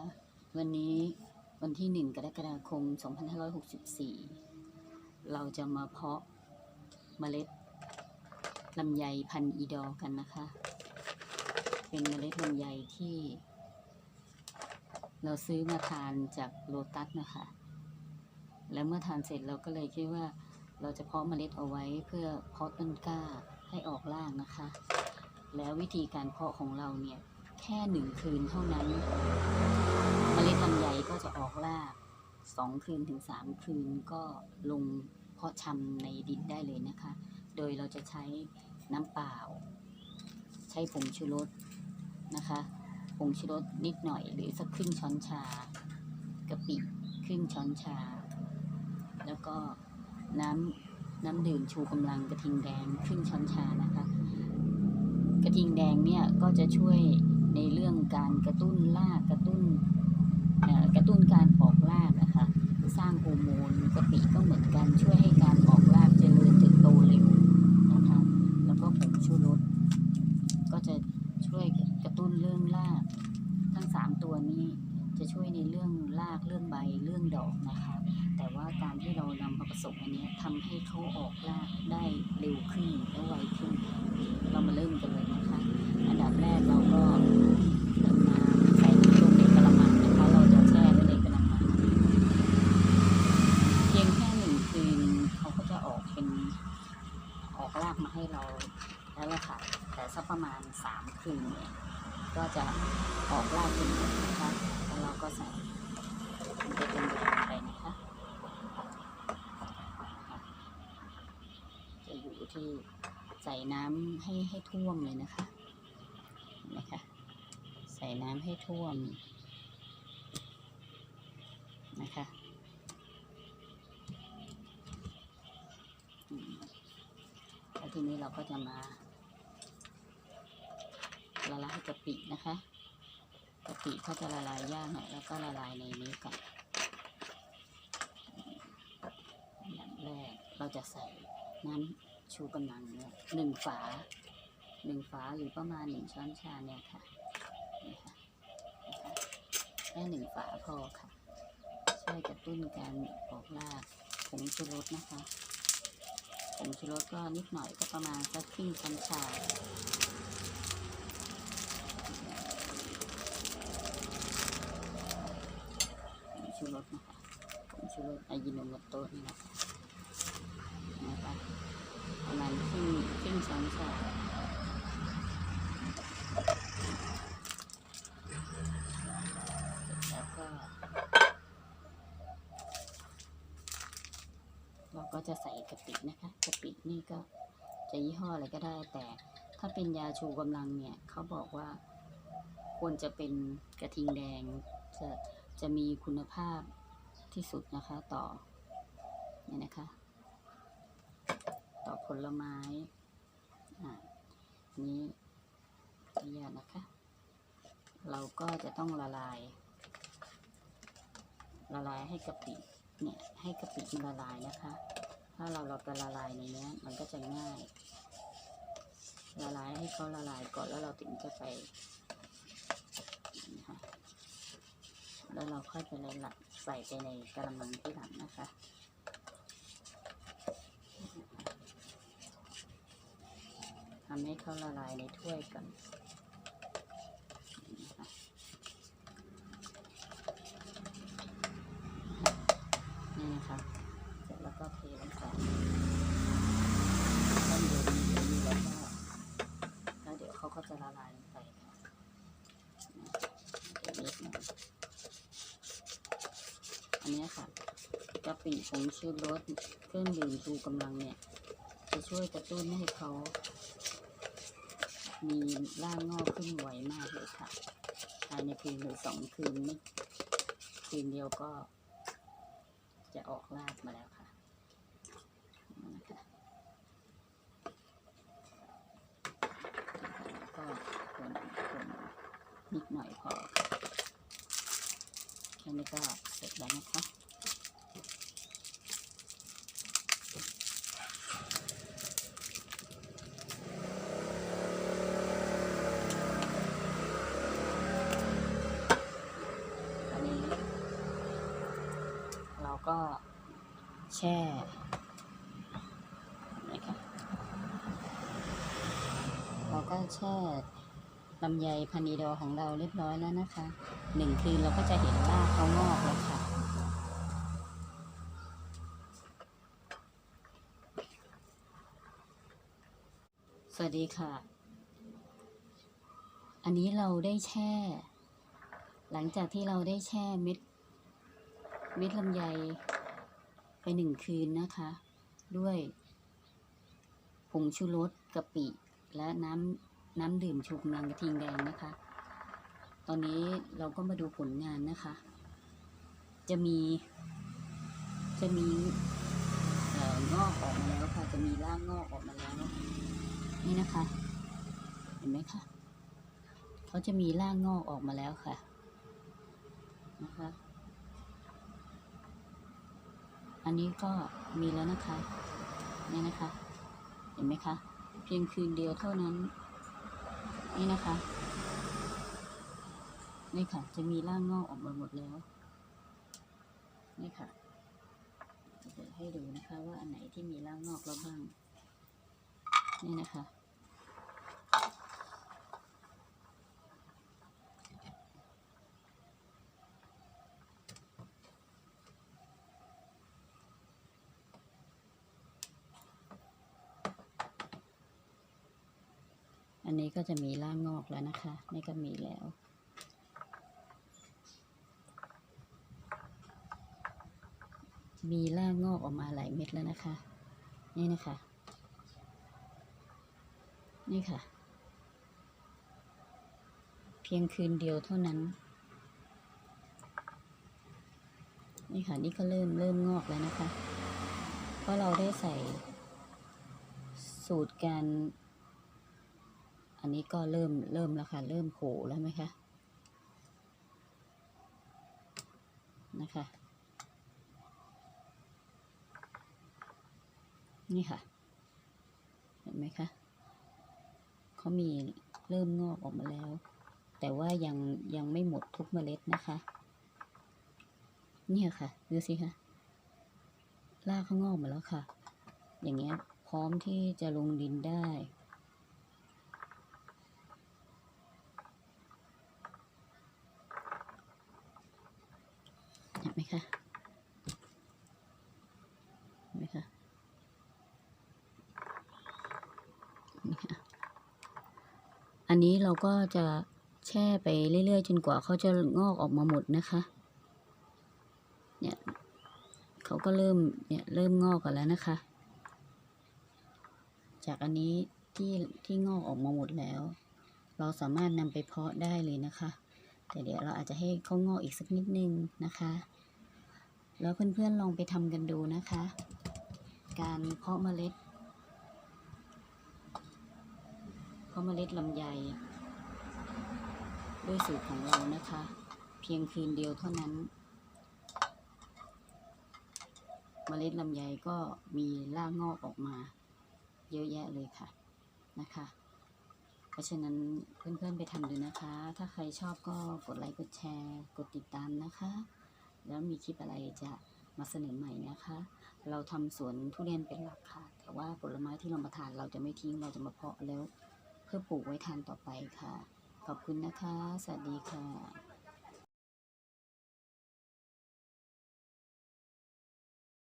ะวันนี้วันที่ 1 กรกฎาคม 2564 เราจะมาเพาะเมล็ดลำไยพันธุ์อีดอร์กันนะคะ เป็นเมล็ดลำไยที่ เราซื้อมาทานจากโลตัสนะคะ แล้วเมื่อทานเสร็จเราก็เลยคิดว่าเราจะเพาะเมล็ดเอาไว้เพื่อเพาะต้นกล้าให้ออกรากนะคะ แล้ววิธีการเพาะของเราเนี่ย แค่หนึ่งคืนเท่านั้น เมล็ดลำไยก็จะออกรากสองคืนถึงสามคืนก็ลงเพาะชำในดินได้เลยนะคะ โดยเราจะใช้น้ำเปล่า ใช้ผงชูรสนะคะผงชูรสนิดหน่อยหรือสักครึ่งช้อนชากะปิครึ่งช้อนชา แล้วก็น้ำน้ำดื่มชูกำลังกระทิงแดงครึ่งช้อนชานะคะ กระทิงแดงเนี่ยก็จะช่วย ในเรื่องการกระตุ้นรากกระตุ้นกระตุ้นการออกรากนะคะ สร้างฮอร์โมนกะปิก็เหมือนกันช่วยให้การออกรากเจริญเติบโตเร็วนะคะ แล้วก็ผงชูรสก็จะช่วยกระตุ้นเรื่องราก ทั้งสามตัวนี้จะช่วยในเรื่องรากเรื่องใบเรื่องดอกนะคะ แต่ว่าการที่เรานำ มาผสมอันนี้ทำให้เขาออกรากได้เร็วขึ้นและไวขึ้น เรามาเริ่มกันเลยนะคะ อันดับแรกเราก็นำน้ำใส่ลงในกระมังนะคะเราจะแช่ไว้ในกระมังเพียงแค่หนึ่งคืนเขาก็จะออกเป็นออกรากมาให้เราแล้วละค่ะ แต่สักประมาณสามคืนเนี่ยก็จะออกรากเป็นนะคะแล้วเราก็ใส่มันจะเป็นแบบไปนะคะ จะอยู่ที่ใส่น้ำให้ให้ท่วมเลยนะคะนะคะใส่น้ำให้ท่วมนะคะแล้วทีนี้เราก็จะมาละลายกะปินะคะกะปิเขาจะละลายยากหน่อยแล้วก็ละลายในนี้ก่อนอย่างแรกเราจะใส่น้ำ ชูกำลังเนี่ยหนึ่งฝาหนึ่งฝาหรือประมาณหนึ่งช้อนชาเนี่ยค่ะนี่ค่ะแค่หนึ่งฝาพอค่ะ ช่วยกระตุ้นการออกรากผงชูรสนะคะผงชูรสก็นิดหน่อยก็ประมาณสักครึ่งช้อนชา ผงชูรสนะคะผงชูรสอายิโนโมโตะนี่นะคะนะคะประมาณครึ่ง ครึ่งช้อนชาแล้วก็เราก็จะใส่กะปินะคะกะปินี่ก็จะยี่ห้ออะไรก็ได้ แต่ถ้าเป็นยาชูกำลังเนี่ยเขาบอกว่าควรจะเป็นกระทิงแดงจะจะมีคุณภาพที่สุดนะคะต่อเนี่ยนะคะ ต่อผลไม้ นนี้ขออนุญาตนะคะ เราก็จะต้องละลาย ละลายให้กะปิเนี่ยให้กะปิมันละลายนะคะ ถ้าเราเราจะละลายในนี้มันก็จะง่าย ละลายให้เขาละลายก่อนแล้วเราถึงจะไปแล้วเราค่อยไปเลยหลักใส่ไปในกระมังที่หลังนะคะำให้เขาละลายในถ้วยก่อนนี่นะคะเสร็จแล้วก็เทลงไปต้นเดือนนี้แล้วก็แล้วเดี๋ยวเขาก็จะละลายลงไปค่ะเดี๋ยวนิดหนึงอันนี้ค่ะกะปิผงชูรสเครื่องดื่มชูกำลังเนี่ย จะช่วยกระตุ้นให้เขา มีร่างงอกขึ้นไวมากเลยค่ะ ภายในคืนหรือสองคืนไม่คืนเดียวก็จะออกรากมาแล้วค่ะนะคะแล้วก็คนคนนิดหน่อยพอค่ะแค่นี้ก็เสร็จแล้วนะคะ แช่นะคะเราก็แช่ลำไยพันนีดอของเราเรียบร้อยแล้วนะคะหนึ่งคืนเราก็จะเห็นรากเขางอกแล้วค่ะสวัสดีค่ะ อันนี้เราได้แช่ หลังจากที่เราได้แช่เม็ด เม็ดลำไยไปหนึ่งคืนนะคะ ด้วยผงชูรสกะปิ และน้ำน้ำดื่มชูกำลังกระทิงแดงนะคะ ตอนนี้เราก็มาดูผลงานนะคะ จะมี จะมีงอกออกมาแล้วค่ะ จะมีร่างงอกออกมาแล้ว นี่นะคะ เห็นไหมคะเขาจะมีร่างงอกออกมาแล้วค่ะ นะคะ อันนี้ก็มีแล้วนะคะนี่นะคะ เห็นไหมคะ เพียงคืนเดียวเท่านั้น นี่นะคะนี่ค่ะ จะมีร่างงอกออกมาหมดแล้ว นี่ค่ะจะให้ดูนะคะว่าอันไหนที่มีร่างงอกแล้วบ้าง นี่นะคะ นนี้ก็จะมีรางงอกแล้วนะคะ นี่ก็มีแล้ว มีรางงอกออกมาหลายเม็ดแล้วนะคะ นี่นะคะ นี่ค่ะ เพียงคืนเดียวเท่านั้น นี่ค่ะ นี่ก็เริ่มเริ่มงอกแล้วนะคะ เพราะเราได้ใส่สูตรการ อันนี้ก็เริ่มเริ่มแล้วค่ะ เริ่มโผล่แล้วไหมคะนะคะ นี่ค่ะ เห็นไหมคะเขามีเริ่มงอกออกมาแล้ว แต่ว่ายังยังไม่หมดทุกเมล็ดนะคะ เนี่ยค่ะดูสิคะรากเขางอกมาแล้วค่ะ อย่างเงี้ยพร้อมที่จะลงดินได้ เห็นไหมคะ เห็นไหมคะ นี่ค่ะ อันนี้เราก็จะแช่ไปเรื่อยๆ จนกว่าเขาจะงอกออกมาหมดนะคะ เนี่ยเขาก็เริ่มเนี่ยเริ่มงอกกันแล้วนะคะ จากอันนี้ที่ที่งอกออกมาหมดแล้ว เราสามารถนำไปเพาะได้เลยนะคะ แต่เดี๋ยวเราอาจจะให้เขางอกอีกสักนิดนึงนะคะ แล้วเพื่อนๆลองไปทำกันดูนะคะ การเพาะเมล็ด เพาะเมล็ดลำไยด้วยสูตรของเรานะคะ เพียงคืนเดียวเท่านั้น เมล็ดลำไยก็มีรากงอกออกมา เยอะแยะเลยค่ะนะคะ เพราะฉะนั้นเพื่อนๆไปทำดูนะคะ ถ้าใครชอบก็กดไลค์กดแชร์ กดติดตามนะคะ แล้วมีคลิปอะไรจะมาเสนอใหม่นะคะ เราทำสวนทุเรียนเป็นหลักค่ะ แต่ว่าผลไม้ที่เรามาทานเราจะไม่ทิ้งเราจะมาเพาะแล้ว เพื่อปลูกไว้ทานต่อไปค่ะ ขอบคุณนะคะ สวัสดีค่ะ